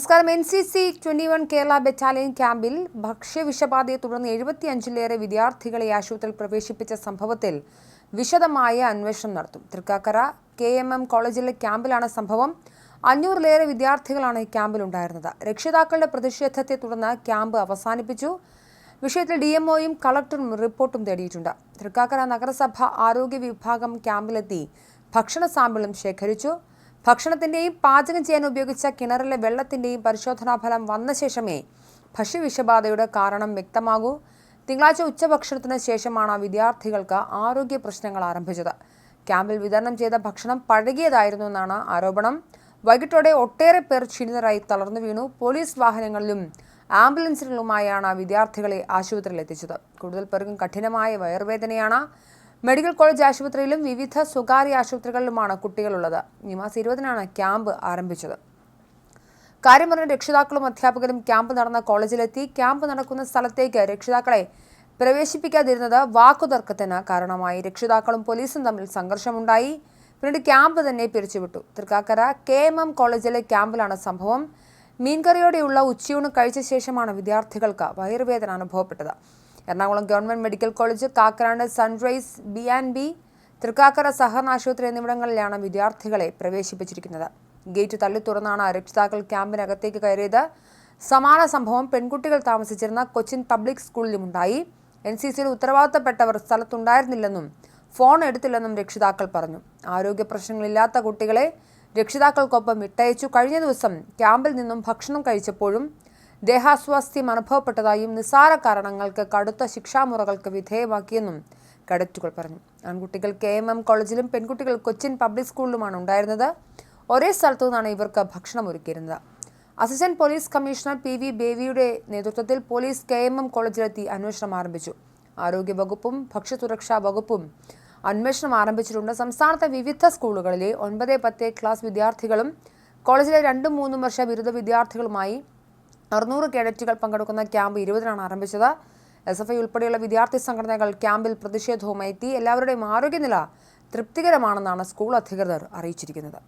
നമസ്കാരം. N C C twenty one Kerala battalion ക്യാമ്പിൽ ഭക്ഷ്യവിഷബാധയെ തുടർന്ന് എഴുപത്തിയഞ്ചിലേറെ വിദ്യാർത്ഥികളെ ആശുപത്രിയിൽ പ്രവേശിപ്പിച്ച സംഭവത്തിൽ വിശദമായ അന്വേഷണം നടത്തും. തൃക്കാക്കര കെ എം എം കോളേജിലെ ക്യാമ്പിലാണ് സംഭവം. അഞ്ഞൂറിലേറെ വിദ്യാർത്ഥികളാണ് ഈ ക്യാമ്പിലുണ്ടായിരുന്നത് രക്ഷിതാക്കളുടെ പ്രതിഷേധത്തെ തുടർന്ന് ക്യാമ്പ് അവസാനിപ്പിച്ചു. വിഷയത്തിൽ ഡി എംഒയും കളക്ടറും റിപ്പോർട്ടും തേടിയിട്ടുണ്ട്. തൃക്കാക്കര നഗരസഭ ആരോഗ്യ വിഭാഗം ക്യാമ്പിലെത്തി ഭക്ഷണ സാമ്പിളും ശേഖരിച്ചു. ഭക്ഷണത്തിന്റെയും പാചകം ചെയ്യാൻ ഉപയോഗിച്ച കിണറിലെ വെള്ളത്തിന്റെയും പരിശോധനാ ഫലം വന്ന ശേഷമേ ഭക്ഷ്യവിഷബാധയുടെ കാരണം വ്യക്തമാകൂ. തിങ്കളാഴ്ച ഉച്ചഭക്ഷണത്തിന് ശേഷമാണ് വിദ്യാർത്ഥികൾക്ക് ആരോഗ്യ പ്രശ്നങ്ങൾ ആരംഭിച്ചത്. ക്യാമ്പിൽ വിതരണം ചെയ്ത ഭക്ഷണം പഴകിയതായിരുന്നു എന്നാണ് ആരോപണം. വൈകിട്ടോടെ ഒട്ടേറെ പേർ ക്ഷീണിതരായി തളർന്നു വീണു. പോലീസ് വാഹനങ്ങളിലും ആംബുലൻസുകളുമായാണ് വിദ്യാർത്ഥികളെ ആശുപത്രിയിൽ എത്തിച്ചത്. കൂടുതൽ പേർക്കും കഠിനമായ വയറുവേദനയാണ്. മെഡിക്കൽ കോളേജ് ആശുപത്രിയിലും വിവിധ സ്വകാര്യ ആശുപത്രികളിലുമാണ് കുട്ടികളുള്ളത്. ഈ മാസം ഇരുപതിനാണ് ക്യാമ്പ് ആരംഭിച്ചത്. കാര്യം പറഞ്ഞ രക്ഷിതാക്കളും അധ്യാപകരും ക്യാമ്പ് നടന്ന കോളേജിലെത്തി. ക്യാമ്പ് നടക്കുന്ന സ്ഥലത്തേക്ക് രക്ഷിതാക്കളെ പ്രവേശിപ്പിക്കാതിരുന്നത് വാക്കുതർക്കത്തിന് കാരണമായി. രക്ഷിതാക്കളും പോലീസും തമ്മിൽ സംഘർഷമുണ്ടായി. പിന്നീട് ക്യാമ്പ് തന്നെ പിരിച്ചുവിട്ടു. തൃക്കാക്കര കെ എം എം കോളേജിലെ ക്യാമ്പിലാണ് സംഭവം. മീൻകറിയോടെയുള്ള ഉച്ചയൂണ് കഴിച്ച ശേഷമാണ് വിദ്യാർത്ഥികൾക്ക് വയറുവേദന അനുഭവപ്പെട്ടത്. Ernakulam government medical college Kakkanad Sunrise B and B Thrikkakara സഹകരണ ആശുപത്രി എന്നിവിടങ്ങളിലാണ് വിദ്യാർത്ഥികളെ പ്രവേശിപ്പിച്ചിരിക്കുന്നത്. ഗേറ്റ് തള്ളി തുറന്നാണ് രക്ഷിതാക്കൾ ക്യാമ്പിനകത്തേക്ക് കയറിയത്. സമാന സംഭവം പെൺകുട്ടികൾ താമസിച്ചിരുന്ന കൊച്ചിൻ പബ്ലിക് സ്കൂളിലും ഉണ്ടായി. എൻ സി സിയിൽ ഉത്തരവാദിത്തപ്പെട്ടവർ സ്ഥലത്തുണ്ടായിരുന്നില്ലെന്നും ഫോൺ എടുത്തില്ലെന്നും രക്ഷിതാക്കൾ പറഞ്ഞു. ആരോഗ്യ പ്രശ്നങ്ങളില്ലാത്ത കുട്ടികളെ രക്ഷിതാക്കൾക്കൊപ്പം വിട്ടയച്ചു. കഴിഞ്ഞ ദിവസം ക്യാമ്പിൽ നിന്നും ഭക്ഷണം കഴിച്ചപ്പോഴും ദേഹാസ്വാസ്ഥ്യം അനുഭവപ്പെട്ടതായും നിസ്സാര കാരണങ്ങൾക്ക് കടുത്ത ശിക്ഷാമുറകൾക്ക് വിധേയമാക്കിയെന്നും കഡറ്റുകൾ പറഞ്ഞു. ആൺകുട്ടികൾ കെ എം എം കോളേജിലും പെൺകുട്ടികൾ കൊച്ചിൻ പബ്ലിക് സ്കൂളിലുമാണ് ഉണ്ടായിരുന്നത്. ഒരേ സ്ഥലത്തു നിന്നാണ് ഇവർക്ക് ഭക്ഷണം ഒരുക്കിയിരുന്നത്. Assistant police commissioner P V ബേവിയുടെ നേതൃത്വത്തിൽ പോലീസ് കെ എം എം കോളേജിലെത്തി അന്വേഷണം ആരംഭിച്ചു. ആരോഗ്യ വകുപ്പും ഭക്ഷ്യസുരക്ഷാ വകുപ്പും അന്വേഷണം ആരംഭിച്ചിട്ടുണ്ട്. സംസ്ഥാനത്തെ വിവിധ സ്കൂളുകളിലെ ഒൻപത് പത്ത് ക്ലാസ് വിദ്യാർത്ഥികളും കോളേജിലെ രണ്ടും മൂന്നും വർഷ ബിരുദ വിദ്യാർത്ഥികളുമായി അറുന്നൂറ് കേഡറ്റുകൾ പങ്കെടുക്കുന്ന ക്യാമ്പ് ഇരുപതിനാണ് ആരംഭിച്ചത്. എസ് എഫ് ഐ ഉൾപ്പെടെയുള്ള വിദ്യാർത്ഥി സംഘടനകൾ ക്യാമ്പിൽ പ്രതിഷേധവുമായി എത്തി. എല്ലാവരുടെയും ആരോഗ്യനില തൃപ്തികരമാണെന്നാണ് സ്കൂൾ അധികൃതർ അറിയിച്ചിരിക്കുന്നത്.